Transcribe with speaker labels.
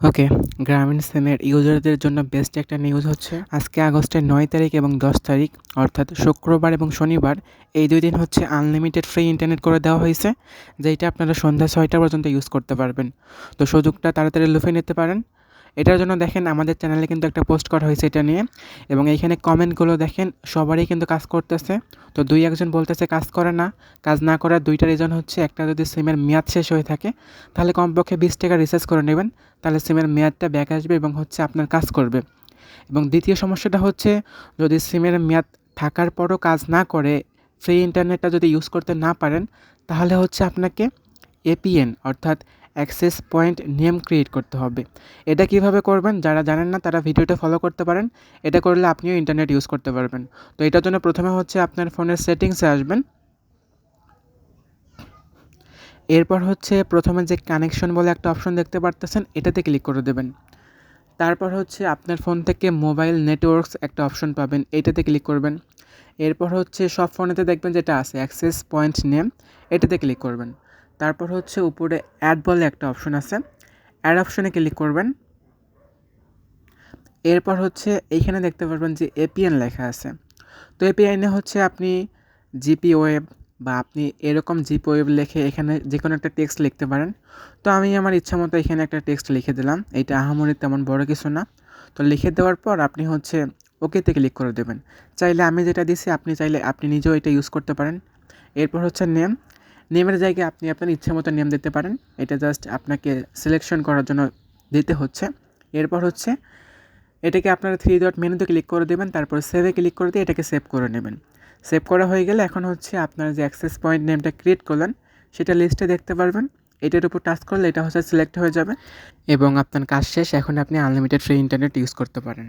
Speaker 1: ওকে গ্রামীণ সিমের ইউজারদের জন্য বেস্ট একটা নিউজ হচ্ছে, আজকে আগস্টের নয় তারিখ এবং দশ তারিখ, অর্থাৎ শুক্রবার এবং শনিবার, এই দুই দিন হচ্ছে আনলিমিটেড ফ্রি ইন্টারনেট করে দেওয়া হয়েছে যেটা আপনারা সন্ধ্যা ছয়টা পর্যন্ত ইউজ করতে পারবেন। তো সুযোগটা তাড়াতাড়ি লুফে নিতে পারেন। এটার জন্য দেখেন আমাদের চ্যানেলে কিন্তু একটা পোস্ট করা হয়েছে এটা নিয়ে এবং এইখানে কমেন্টগুলো দেখেন সবারই কিন্তু কাজ করতেছে। তো দুই একজন বলতেছে কাজ করে না, কাজ না করার দুইটা রিজন হচ্ছে, একটা যদি সিমের মেয়াদ শেষ হয়ে থাকে, তাহলে কমপক্ষে বিশ টাকা রিচার্জ করে নেবেন, তাহলে সিমের মেয়াদটা ব্যাক আসবে এবং হচ্ছে আপনার কাজ করবে। এবং দ্বিতীয় সমস্যাটা হচ্ছে, যদি সিমের মেয়াদ থাকার পরও কাজ না করে ফ্রি ইন্টারনেটটা যদি ইউজ করতে না পারেন, তাহলে হচ্ছে আপনাকে এপিএন অর্থাৎ অ্যাক্সেস পয়েন্ট নেম ক্রিয়েট করতে হবে। এটা কীভাবে করবেন? যারা জানেন না, তারা ভিডিওটা ফলো করতে পারেন। এটা করলে আপনিও ইন্টারনেট ইউজ করতে পারবেন। তো এটার জন্য প্রথমে হচ্ছে আপনার ফোনের সেটিংসে আসবেন। এরপর হচ্ছে প্রথমে যে কানেকশন বলে একটা অপশন দেখতে পারতেছেন, এটাতে ক্লিক করে দেবেন। তারপর হচ্ছে আপনার ফোন থেকে মোবাইল নেটওয়ার্কস একটা অপশন পাবেন, এটাতে ক্লিক করবেন। এরপর হচ্ছে সব ফোনেতে দেখবেন যেটা আছে অ্যাক্সেস পয়েন্ট নেম এটাতে ক্লিক করবেন। তারপর হচ্ছে উপরে অ্যাড বলে একটা অপশন আছে। অ্যাড অপশনে ক্লিক করবেন। এরপর হচ্ছে এইখানে দেখতে পারবেন যে এপিএন লেখা আছে। তো এপিআইনে হচ্ছে আপনি জিপি ওয়েব বা আপনি এরকম জিপি ওয়েব লিখে এখানে যে কোনো একটা টেক্সট লিখতে পারেন। তো আমি আমার ইচ্ছা মতো এখানে একটা টেক্সট লিখে দিলাম। এইটা আহামরি তেমন বড় কিছু না। তো লিখে দেওয়ার পর আপনি হচ্ছে ওকেতে ক্লিক করে দেবেন। চাইলে আমি যেটা দিছি, আপনি চাইলে আপনি নিজেও এটা ইউজ করতে পারেন। এরপর হচ্ছে নেম নেমের জায়গায় আপনি আপনার ইচ্ছে মতো নেম দিতে পারেন। এটা জাস্ট আপনাকে সিলেকশন করার জন্য দিতে হচ্ছে। এরপর হচ্ছে, এটাকে আপনারা থ্রি ডট মেনুতে ক্লিক করে দেবেন, তারপর সেভে ক্লিক করে দিয়ে এটাকে সেভ করে নেবেন। সেভ করা হয়ে গেলে এখন হচ্ছে আপনার যে অ্যাক্সেস পয়েন্ট নেমটা ক্রিয়েট করলেন, সেটা লিস্টে দেখতে পারবেন। এটার উপর টাচ করলে এটা হচ্ছে সিলেক্ট হয়ে যাবে এবং আপনার কাজ শেষ। এখন আপনি আনলিমিটেড ফ্রি ইন্টারনেট ইউজ করতে পারেন।